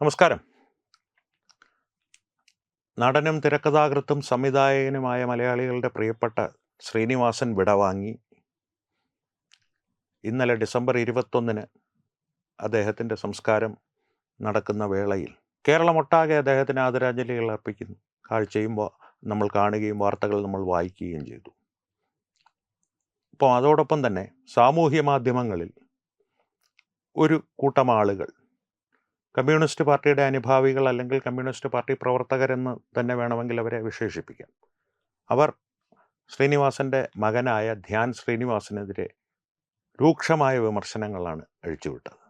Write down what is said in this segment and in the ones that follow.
നമസ്കാരം. നടനും തിരക്കഥാകൃത്തും സംവിധായകനുമായ മലയാളികളുടെ പ്രിയപ്പെട്ട ശ്രീനിവാസൻ വിടവാങ്ങി ഇന്നലെ ഡിസംബർ ഇരുപത്തൊന്നിന് അദ്ദേഹത്തിന്റെ സംസ്കാരം നടക്കുന്ന വേളയിൽ കേരളമൊട്ടാകെ അദ്ദേഹത്തിന് ആദരാഞ്ജലികൾ അർപ്പിക്കുന്നു. കാഴ്ചയും നമ്മൾ കാണുകയും വാർത്തകൾ നമ്മൾ വായിക്കുകയും ചെയ്തു. അപ്പോൾ അതോടൊപ്പം തന്നെ സാമൂഹ്യ മാധ്യമങ്ങളിൽ ഒരു കൂട്ടം ആളുകൾ കമ്മ്യൂണിസ്റ്റ് പാർട്ടിയുടെ അനുഭാവികൾ അല്ലെങ്കിൽ കമ്മ്യൂണിസ്റ്റ് പാർട്ടി പ്രവർത്തകരെന്ന് തന്നെ വേണമെങ്കിൽ അവരെ വിശേഷിപ്പിക്കാം. അവർ ശ്രീനിവാസന്റെ മകനായ ധ്യാൻ ശ്രീനിവാസനെതിരെ രൂക്ഷമായ വിമർശനങ്ങളാണ് അഴിച്ചുവിട്ടത്.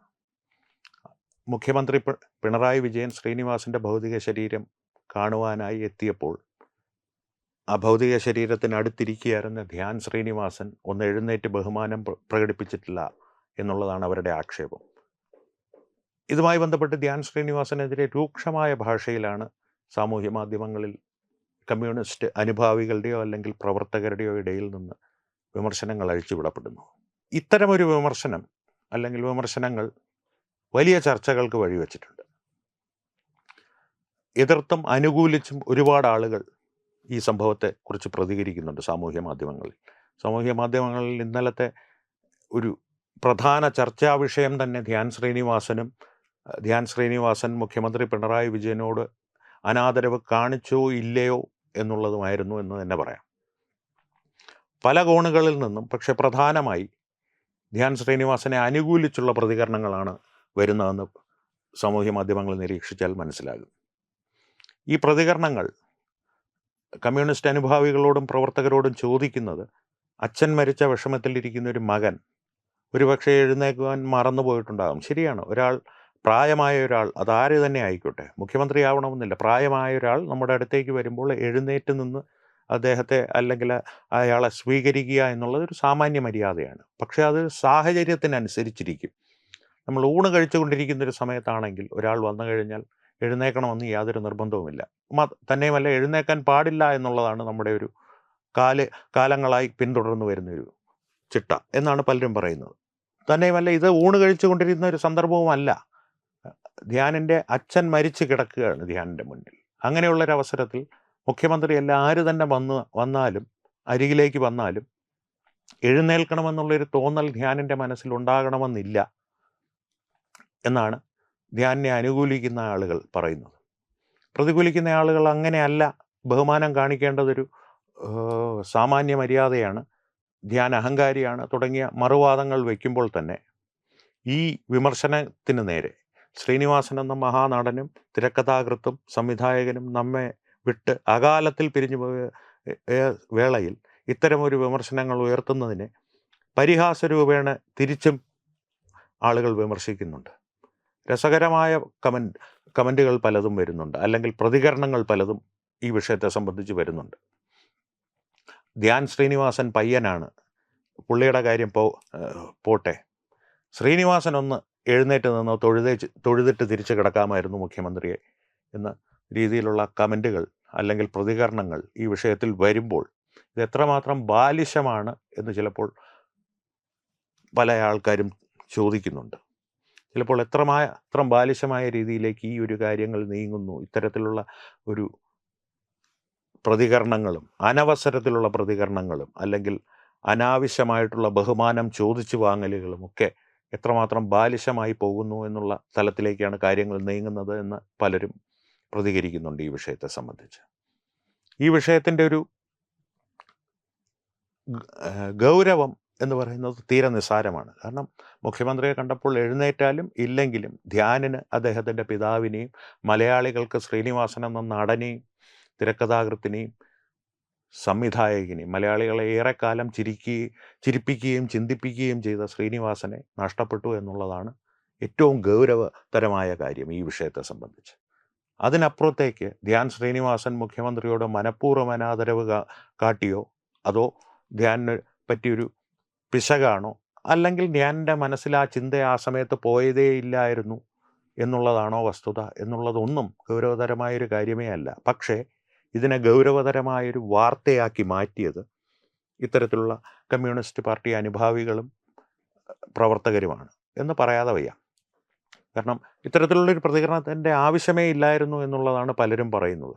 മുഖ്യമന്ത്രി പിണറായി വിജയൻ ശ്രീനിവാസന്റെ ഭൗതിക ശരീരം കാണുവാനായി എത്തിയപ്പോൾ ആ ഭൗതിക ശരീരത്തിന് അടുത്തിരിക്കുകയായിരുന്ന ധ്യാൻ ശ്രീനിവാസൻ ഒന്ന് എഴുന്നേറ്റ് ബഹുമാനം പ്ര- പ്രകടിപ്പിച്ചിട്ടില്ല എന്നുള്ളതാണ് അവരുടെ ആക്ഷേപം. ഇതുമായി ബന്ധപ്പെട്ട് ധ്യാൻ ശ്രീനിവാസനെതിരെ രൂക്ഷമായ ഭാഷയിലാണ് സാമൂഹ്യ മാധ്യമങ്ങളിൽ കമ്മ്യൂണിസ്റ്റ് അനുഭാവികളുടെയോ അല്ലെങ്കിൽ പ്രവർത്തകരുടെയോ ഇടയിൽ നിന്ന് വിമർശനങ്ങൾ അഴിച്ചുവിടപ്പെടുന്നു. ഇത്തരമൊരു വിമർശനം അല്ലെങ്കിൽ വിമർശനങ്ങൾ വലിയ ചർച്ചകൾക്ക് വഴിവെച്ചിട്ടുണ്ട്. എതിർത്തും അനുകൂലിച്ചും ഒരുപാട് ആളുകൾ ഈ സംഭവത്തെ കുറിച്ച് പ്രതികരിക്കുന്നുണ്ട് സാമൂഹ്യ മാധ്യമങ്ങളിൽ. സാമൂഹ്യ മാധ്യമങ്ങളിൽ ഇന്നലത്തെ ഒരു പ്രധാന ചർച്ചാ വിഷയം തന്നെ ധ്യാൻ ശ്രീനിവാസനും ധ്യാൻ ശ്രീനിവാസൻ മുഖ്യമന്ത്രി പിണറായി വിജയനോട് അനാദരവ് കാണിച്ചോ ഇല്ലയോ എന്നുള്ളതുമായിരുന്നു എന്ന് തന്നെ പറയാം. പല കോണുകളിൽ നിന്നും പക്ഷെ പ്രധാനമായി ധ്യാൻ ശ്രീനിവാസനെ അനുകൂലിച്ചുള്ള പ്രതികരണങ്ങളാണ് വരുന്നതെന്ന് സാമൂഹ്യ മാധ്യമങ്ങൾ നിരീക്ഷിച്ചാൽ മനസ്സിലാകും. ഈ പ്രതികരണങ്ങൾ കമ്മ്യൂണിസ്റ്റ് അനുഭാവികളോടും പ്രവർത്തകരോടും ചോദിക്കുന്നത് അച്ഛൻ മരിച്ച വിഷമത്തിലിരിക്കുന്ന ഒരു മകൻ ഒരുപക്ഷെ എഴുന്നേക്കുവാൻ മറന്നു പോയിട്ടുണ്ടാകും ശരിയാണ്. ഒരാൾ പ്രായമായ ഒരാൾ അതാര് തന്നെ ആയിക്കോട്ടെ മുഖ്യമന്ത്രി ആവണമെന്നില്ല പ്രായമായ ഒരാൾ നമ്മുടെ അടുത്തേക്ക് വരുമ്പോൾ എഴുന്നേറ്റ് നിന്ന് അദ്ദേഹത്തെ അല്ലെങ്കിൽ അയാളെ സ്വീകരിക്കുക എന്നുള്ളത് ഒരു സാമാന്യ മര്യാദയാണ്. പക്ഷേ അത് സാഹചര്യത്തിനനുസരിച്ചിരിക്കും. നമ്മൾ ഊണ് കഴിച്ചുകൊണ്ടിരിക്കുന്ന ഒരു സമയത്താണെങ്കിൽ ഒരാൾ വന്നു കഴിഞ്ഞാൽ എഴുന്നേക്കണമെന്ന് യാതൊരു നിർബന്ധവുമില്ല. തന്നെയുമല്ല എഴുന്നേക്കാൻ പാടില്ല എന്നുള്ളതാണ് നമ്മുടെ ഒരു കാൽ കാലങ്ങളായി പിന്തുടർന്നു വരുന്ന ഒരു ചിട്ട എന്നാണ് പലരും പറയുന്നത്. തന്നെയുമല്ല ഇത് ഊണ് കഴിച്ചുകൊണ്ടിരിക്കുന്ന ഒരു സന്ദർഭവുമല്ല. ധ്യാനിന്റെ അച്ഛൻ മരിച്ചു കിടക്കുകയാണ് ധ്യാനിന്റെ മുന്നിൽ. അങ്ങനെയുള്ളൊരവസരത്തിൽ മുഖ്യമന്ത്രി അല്ല ആര് തന്നെ വന്ന് വന്നാലും അരികിലേക്ക് വന്നാലും എഴുന്നേൽക്കണമെന്നുള്ളൊരു തോന്നൽ ധ്യാനിന്റെ മനസ്സിൽ ഉണ്ടാകണമെന്നില്ല എന്നാണ് ധ്യാനെ അനുകൂലിക്കുന്ന ആളുകൾ പറയുന്നത്. പ്രതികൂലിക്കുന്ന ആളുകൾ അങ്ങനെയല്ല. ബഹുമാനം കാണിക്കേണ്ടതൊരു സാമാന്യ മര്യാദയാണ്. ധ്യാൻ അഹങ്കാരിയാണ് തുടങ്ങിയ മറുവാദങ്ങൾ വയ്ക്കുമ്പോൾ തന്നെ ഈ വിമർശനത്തിന് നേരെ ശ്രീനിവാസൻ എന്ന മഹാനടനും തിരക്കഥാകൃത്തും സംവിധായകനും നമ്മെ വിട്ട് അകാലത്തിൽ പിരിഞ്ഞു പോയ വേളയിൽ ഇത്തരമൊരു വിമർശനങ്ങൾ ഉയർത്തുന്നതിനെ പരിഹാസ രൂപേണ തിരിച്ചും ആളുകൾ വിമർശിക്കുന്നുണ്ട്. രസകരമായ കമന്റ് കമന്റുകൾ പലതും വരുന്നുണ്ട്. അല്ലെങ്കിൽ പ്രതികരണങ്ങൾ പലതും ഈ വിഷയത്തെ സംബന്ധിച്ച് വരുന്നുണ്ട്. ധ്യാൻ ശ്രീനിവാസൻ പയ്യനാണ്. പുള്ളിയുടെ കാര്യം പോ പോട്ടെ. ശ്രീനിവാസൻ ഒന്ന് എഴുന്നേറ്റ് നിന്ന് തൊഴുതേ തൊഴുതിട്ട് തിരിച്ചു കിടക്കാമായിരുന്നു മുഖ്യമന്ത്രിയെ. എന്ന രീതിയിലുള്ള കമന്റുകൾ അല്ലെങ്കിൽ പ്രതികരണങ്ങൾ ഈ വിഷയത്തിൽ വരുമ്പോൾ ഇത് എത്രമാത്രം ബാലിശമാണ് എന്ന് ചിലപ്പോൾ പല ആൾക്കാരും ചോദിക്കുന്നുണ്ട്. ചിലപ്പോൾ എത്രമായ അത്ര ബാലിശമായ രീതിയിലേക്ക് ഈ ഒരു കാര്യങ്ങൾ നീങ്ങുന്നു ഇത്തരത്തിലുള്ള ഒരു പ്രതികരണങ്ങളും അനവസരത്തിലുള്ള പ്രതികരണങ്ങളും അല്ലെങ്കിൽ അനാവശ്യമായിട്ടുള്ള ബഹുമാനം ചോദിച്ചു വാങ്ങലുകളും ഒക്കെ എത്രമാത്രം ബാലിശമായി പോകുന്നു എന്നുള്ള തലത്തിലേക്കാണ് കാര്യങ്ങൾ നീങ്ങുന്നത് എന്ന് പലരും പ്രതികരിക്കുന്നുണ്ട് ഈ വിഷയത്തെ സംബന്ധിച്ച്. ഈ വിഷയത്തിന്റെ ഒരു ഗൗരവം എന്ന് പറയുന്നത് തീരെ നിസ്സാരമാണ്. കാരണം മുഖ്യമന്ത്രിയെ കണ്ടപ്പോൾ എഴുന്നേറ്റാലും ഇല്ലെങ്കിലും ധ്യാനിന് അദ്ദേഹത്തിന്റെ പിതാവിനെയും മലയാളികൾക്ക് ശ്രീനിവാസൻ എന്ന നടനെയും തിരക്കഥാകൃത്തിനെയും സംവിധായകനെയും മലയാളികളെ ഏറെക്കാലം ചിരിക്കുകയും ചിരിപ്പിക്കുകയും ചിന്തിപ്പിക്കുകയും ചെയ്ത ശ്രീനിവാസനെ നഷ്ടപ്പെട്ടു എന്നുള്ളതാണ് ഏറ്റവും ഗൗരവതരമായ കാര്യം ഈ വിഷയത്തെ സംബന്ധിച്ച്. അതിനപ്പുറത്തേക്ക് ധ്യാൻ ശ്രീനിവാസൻ മുഖ്യമന്ത്രിയോട് മനഃപൂർവം അനാദരവ് കാട്ടിയോ? അതോ ധ്യാനിന് പറ്റിയൊരു പിശകാണോ? അല്ലെങ്കിൽ ധ്യാനിന്റെ മനസ്സിൽ ആ ചിന്ത ആ സമയത്ത് പോയതേ ഇല്ലായിരുന്നു എന്നുള്ളതാണോ വസ്തുത? എന്നുള്ളതൊന്നും ഗൗരവതരമായൊരു കാര്യമേ അല്ല. പക്ഷേ ഇതിനെ ഗൗരവതരമായൊരു വാർത്തയാക്കി മാറ്റിയത് ഇത്തരത്തിലുള്ള കമ്മ്യൂണിസ്റ്റ് പാർട്ടി അനുഭാവികളും പ്രവർത്തകരുമാണ് എന്ന് പറയാതെ വയ്യ. കാരണം ഇത്തരത്തിലുള്ളൊരു പ്രതികരണത്തിന്റെ ആവശ്യമേ ഇല്ലായിരുന്നു എന്നുള്ളതാണ് പലരും പറയുന്നത്.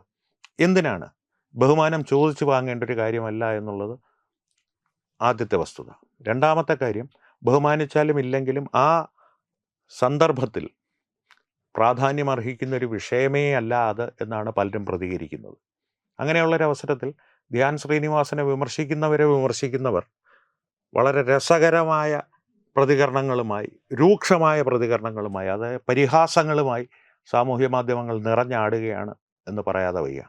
എന്തിനാണ്? ബഹുമാനം ചോദിച്ചു വാങ്ങേണ്ട ഒരു കാര്യമല്ല എന്നുള്ളത് ആദ്യത്തെ വസ്തുത. രണ്ടാമത്തെ കാര്യം ബഹുമാനിച്ചാലും ഇല്ലെങ്കിലും ആ സന്ദർഭത്തിൽ പ്രാധാന്യം അർഹിക്കുന്ന ഒരു വിഷയമേ അല്ല അത് എന്നാണ് പലരും പ്രതികരിക്കുന്നത്. അങ്ങനെയുള്ളൊരവസരത്തിൽ ധ്യാൻ ശ്രീനിവാസനെ വിമർശിക്കുന്നവരെ വിമർശിക്കുന്നവർ വളരെ രസകരമായ പ്രതികരണങ്ങളുമായി രൂക്ഷമായ പ്രതികരണങ്ങളുമായി അതായത് പരിഹാസങ്ങളുമായി സാമൂഹ്യ മാധ്യമങ്ങൾ നിറഞ്ഞാടുകയാണ് എന്ന് പറയാതെ വയ്യ.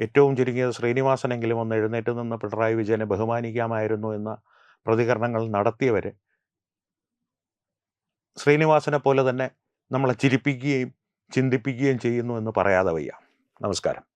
ഏറ്റവും ചുരുങ്ങിയത് ശ്രീനിവാസനെങ്കിലും ഒന്ന് എഴുന്നേറ്റ് നിന്ന് പിണറായി വിജയനെ ബഹുമാനിക്കാമായിരുന്നു എന്ന പ്രതികരണങ്ങൾ നടത്തിയവരെ ശ്രീനിവാസനെ പോലെ തന്നെ നമ്മളെ ചിരിപ്പിക്കുകയും ചിന്തിപ്പിക്കുകയും ചെയ്യുന്നു എന്ന് പറയാതെ വയ്യ. നമസ്കാരം.